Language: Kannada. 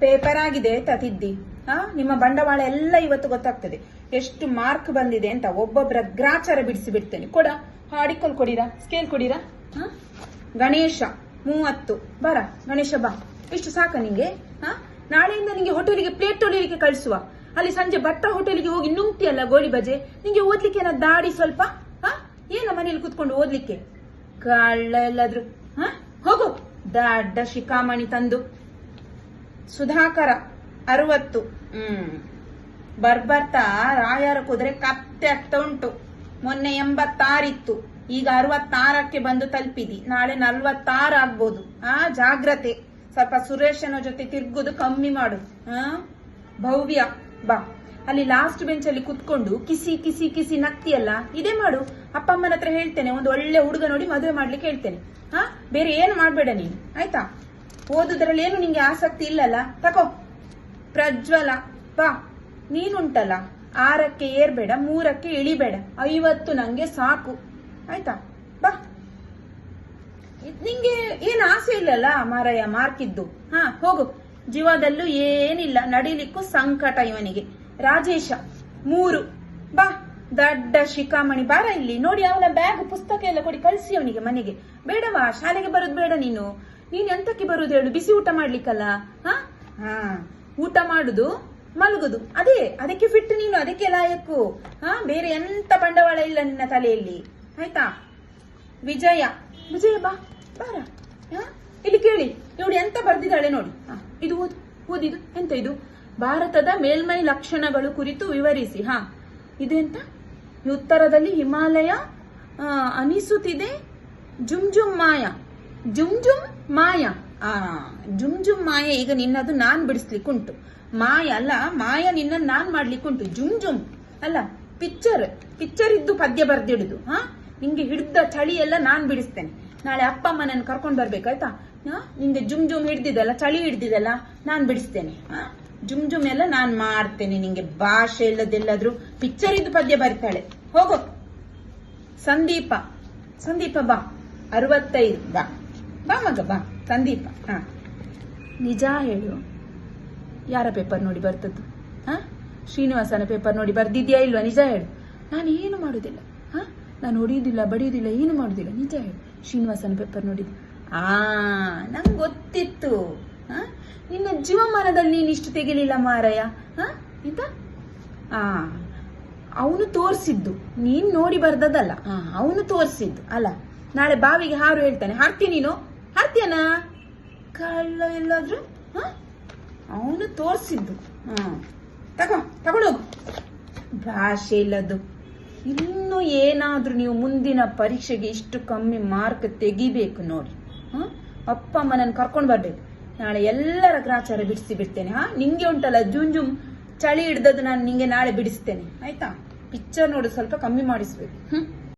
ಪೇಪರ್ ಆಗಿದೆ ತತಿದ್ದಿ ಹಾ ನಿಮ್ಮ ಬಂಡವಾಳ ಎಲ್ಲ ಇವತ್ತು ಗೊತ್ತಾಗ್ತದೆ. ಎಷ್ಟು ಮಾರ್ಕ್ ಬಂದಿದೆ ಅಂತ ಒಬ್ಬೊಬ್ಬರ ಗ್ರಾಚಾರ ಬಿಡಿಸಿ ಬಿಡ್ತೇನೆ. ಕೊಡ, ಹಾಡಿಕೊಲ್ ಕೊಡಿರಾ? ಸ್ಕೇಲ್ ಕೊಡಿರಾ? ಹಾ ಗಣೇಶ, ಮೂವತ್ತು. ಬರ, ಗಣೇಶ ಬಾ. ಇಷ್ಟು ಸಾಕ ನಿಂಗೆ? ಹಾ ನಾಳೆಯಿಂದ ನಿಂಗೆ ಹೋಟೆಲಿಗೆ, ಪ್ಲೇಟ್ ತೊಳಿಲಿಕ್ಕೆ ಕಳಿಸುವ. ಅಲ್ಲಿ ಸಂಜೆ ಭಟ್ಟ ಹೋಟೆಲಿಗೆ ಹೋಗಿ ನುಂಗ್ತಿಯಲ್ಲ ಗೋಳಿ ಬಜೆ? ನಿಂಗೆ ಓದ್ಲಿಕ್ಕೆ ಏನ ದಾಡಿ ಸ್ವಲ್ಪ? ಹಾ ಏನ ಮನೇಲಿ ಕುತ್ಕೊಂಡು ಓದ್ಲಿಕ್ಕೆ? ಕಳ್ಳ ಎಲ್ಲಾದ್ರೂ ಹಾ ಹೋಗು. ದಡ್ಡ ಶಿಖಾಮಣಿ ತಂದು. ಸುಧಾಕರ ಅರವತ್ತು. ಹ್ಮ್. ಬರ್ಬರ್ತಾ ರಾಯರ ಕುದುರೆ ಕತ್ತೆ ಆಗ್ತಾ ಉಂಟು. ಮೊನ್ನೆ ಎಂಬತ್ತಾರಿತ್ತು. ಈಗ ಅರವತ್ತಾರಕ್ಕೆ ಬಂದು ತಲುಪಿದಿ. ನಾಳೆ ನಲ್ವತ್ತಾರು ಆಗ್ಬೋದು. ಆ ಜಾಗ್ರತೆ. ಸ್ವಲ್ಪ ಸುರೇಶನ ಜೊತೆ ತಿರ್ಗುದು ಕಮ್ಮಿ ಮಾಡು. ಆ? ಭವ್ಯ. ಬಾ. ಅಲ್ಲಿ ಲಾಸ್ಟ್ ಬೆಂಚ್ ಅಲ್ಲಿ ಕುತ್ಕೊಂಡು ಕಿಸಿ ಕಿಸಿ ಕಿಸಿ ನಕ್ತಿಯಲ್ಲ ಇದೇ ಮಾಡು. ಅಪ್ಪ ಅಮ್ಮನ ಹತ್ರ ಹೇಳ್ತೇನೆ. ಒಂದು ಒಳ್ಳೆ ಹುಡುಗ ನೋಡಿ ಮದುವೆ ಮಾಡ್ಲಿಕ್ಕೆ ಹೇಳ್ತೇನೆ. ಹಾ ಬೇರೆ ಏನು ಮಾಡ್ಬೇಡ ನೀನು. ಆಯ್ತಾ? ಓದುದ್ರಲ್ಲಿ ಏನು ನಿಂಗೆ ಆಸಕ್ತಿ ಇಲ್ಲಲ್ಲ? ತಕೋ. ಪ್ರಜ್ವಲ, ಬಾ. ನೀನುಂಟಲ್ಲ? ಆರಕ್ಕೆ ಏರ್ಬೇಡ, ಮೂರಕ್ಕೆ ಇಳಿಬೇಡ. ಐವತ್ತು ನಂಗೆ ಸಾಕು. ಆಯ್ತಾ? ಬಾ. ನಿಂಗೆ ಏನ್ ಆಸೆ ಇಲ್ಲಲ್ಲ ಮಾರಯ್ಯ, ಮಾರ್ಕಿದ್ದು? ಹಾ, ಹೋಗು. ಜೀವದಲ್ಲೂ ಏನಿಲ್ಲ, ನಡಿಲಿಕ್ಕೂ ಸಂಕಟ ಇವನಿಗೆ. ರಾಜೇಶ, ಮೂರು. ಬಾ. ದಡ್ಡ ಶಿಖಾಮಣಿ ಬಾರ ಇಲ್ಲಿ. ನೋಡಿ ಅವನ ಬ್ಯಾಗ್, ಪುಸ್ತಕ ಎಲ್ಲ ಕೊಡಿ, ಕಳಿಸಿ ಅವನಿಗೆ ಮನೆಗೆ. ಬೇಡವಾ, ಶಾಲೆಗೆ ಬರೋದು ಬೇಡ ನೀನು. ನೀನು ಎಂತಕ್ಕೆ ಬರುದು ಹೇಳು, ಬಿಸಿ ಊಟ ಮಾಡ್ಲಿಕ್ಕಲ್ಲ? ಹಾ? ಹಾ, ಊಟ ಮಾಡುದು, ಮಲಗುದು. ಅದೇ, ಅದಕ್ಕೆ ಫಿಟ್ ನೀನು, ಅದಕ್ಕೆ ಲಾಯಕ್ಕು ಹಾ, ಬೇರೆ ಎಂತ ಬಂಡವಾಳ ಇಲ್ಲ ನಿನ್ನ ತಲೆಯಲ್ಲಿ. ಆಯ್ತಾ? ವಿಜಯ. ವಿಜಯ ಬಾ, ಬಾರ. ಹಾ? ಇಲ್ಲಿ ಕೇಳಿ. ನೋಡಿ, ಎಂತ ಬರ್ದಿದ್ದಾಳೆ ನೋಡಿ. ಇದು ಓದು ಓದಿದು ಎಂತ ಇದು? ಭಾರತದ ಮೇಲ್ಮೈ ಲಕ್ಷಣಗಳು ಕುರಿತು ವಿವರಿಸಿ. ಹಾ ಇದು ಎಂತ ಉತ್ತರದಲ್ಲಿ ಹಿಮಾಲಯ ಅನಿಸುತ್ತಿದೆ ಜುಮ್ ಜುಮ್ ಮಾಯ. ಜುಮ್ ಜುಮ್ ಮಾಯ. ಆ ಜುಮ್ ಜುಮ್ ಮಾಯ, ಈಗ ನಿನ್ನದು ನಾನ್ ಬಿಡಿಸ್ಲಿಕ್ಕುಂಟು ಮಾಯ ಅಲ್ಲ, ಮಾಯ ನಿನ್ನ ನಾನ್ ಮಾಡ್ಲಿಕ್ಕುಂಟು ಜುಮ್ ಜುಮ್ ಅಲ್ಲ ಪಿಕ್ಚರ್ ಪಿಕ್ಚರ್ ಇದ್ದು ಪದ್ಯ ಬರ್ದಿಡುದು. ಹಾ ನಿಂಗೆ ಹಿಡ್ದ ಚಳಿ ಎಲ್ಲ ನಾನ್ ಬಿಡಿಸ್ತೇನೆ. ನಾಳೆ ಅಪ್ಪ ಅಮ್ಮನನ್ನು ಕರ್ಕೊಂಡು ಬರ್ಬೇಕಾಯ್ತಾ? ನಿಂಗೆ ಜುಮ್ ಜುಮ್ ಹಿಡ್ದಿದಲ್ಲ ಚಳಿ ಹಿಡ್ದಿದಲ್ಲ ನಾನ್ ಬಿಡಿಸ್ತೇನೆ? ಜುಮ್ ಜುಮ್ ಎಲ್ಲ ನಾನ್ ಮಾಡ್ತೇನೆ ನಿಂಗೆ. ಭಾಷೆ ಇಲ್ಲದೆಲ್ಲಾದ್ರೂ ಪಿಕ್ಚರ್ ಇದ್ದು ಪದ್ಯ ಬರಿತಾಳೆ. ಹೋಗು. ಸಂದೀಪ. ಸಂದೀಪ ಬಾ. ಅರವತ್ತೈದು. ಬಾ. ಬಾ ಮಗ, ಬಾ. ಸಂದೀಪ. ಹಾ. ನಿಜ ಹೇಳು. ಯಾರ ಪೇಪರ್ ನೋಡಿ ಬರ್ತದ್ದು? ಹಾ? ಶ್ರೀನಿವಾಸನ ಪೇಪರ್ ನೋಡಿ ಬರ್ದಿದ್ಯಾ ಇಲ್ವಾ? ನಿಜ ಹೇಳು. ನಾನು ಏನು ಮಾಡುದಿಲ್ಲ. ಹಾ? ನಾನು ಹೊಡಿಯುದಿಲ್ಲ ಬಡಿಯುದಿಲ್ಲ, ಏನು ಮಾಡುದಿಲ್ಲ. ನಿಜ ಹೇಳು. ಶ್ರೀನಿವಾಸನ ಪೇಪರ್ ನೋಡಿದ್ದು ಆ, ನಂಗೆ ಗೊತ್ತಿತ್ತು. ಹಾ? ನಿನ್ನ ಜೀವಮಾನದಲ್ಲಿ ನೀನು ಇಷ್ಟು ತೆಗಿಲಿಲ್ಲ ಮಾರಯ್ಯ ಹಾ? ಇಂತ ಆ. ಅವನು ತೋರಿಸಿದ್ದು. ನೀನ್ ನೋಡಿ ಬರ್ದದಲ್ಲ ಅವನು ತೋರಿಸಿದ್ದು. ಅಲ್ಲ ನಾಳೆ ಬಾವಿಗೆ ಹಾರು ಹೇಳ್ತಾನೆ. ಹಾರ್ತಿ ನೀನು? ಹಾರ್ತಿಯನ? ಕಳ್ಳ ಎಲ್ಲಾದ್ರೂ? ಅವನು ತೋರಿಸಿದ್ದು. ಹಾಂ. ತಗೋ ತಗೊಳೋಗು. ಭಾಷೆ ಇಲ್ಲದು ಇನ್ನು ಏನಾದ್ರೂ ನೀವು ಮುಂದಿನ ಪರೀಕ್ಷೆಗೆ ಇಷ್ಟು ಕಮ್ಮಿ ಮಾರ್ಕ್ ತೆಗಿಬೇಕು ನೋಡಿ. ಹ? ಅಪ್ಪ ಅಮ್ಮನನ್ನು ಕರ್ಕೊಂಡು ಬರ್ಬೇಕು. ನಾಳೆ ಎಲ್ಲರ ಗ್ರಾಚಾರ ಬಿಡಿಸಿ ಬಿಡ್ತೇನೆ. ಹಾ? ನಿಂಗೆ ಉಂಟಲ್ಲ ಜುಂಜುಮ್? ಜುಮ್ ಚಳಿ ಹಿಡ್ದದ್ದು ನಾನು ನಿಂಗೆ ನಾಳೆ ಬಿಡಿಸ್ತೇನೆ. ಆಯ್ತಾ? ಪಿಕ್ಚರ್ ನೋಡಿ ಸ್ವಲ್ಪ ಕಮ್ಮಿ ಮಾಡಿಸ್ಬೇಕು. ಹ್ಮ್.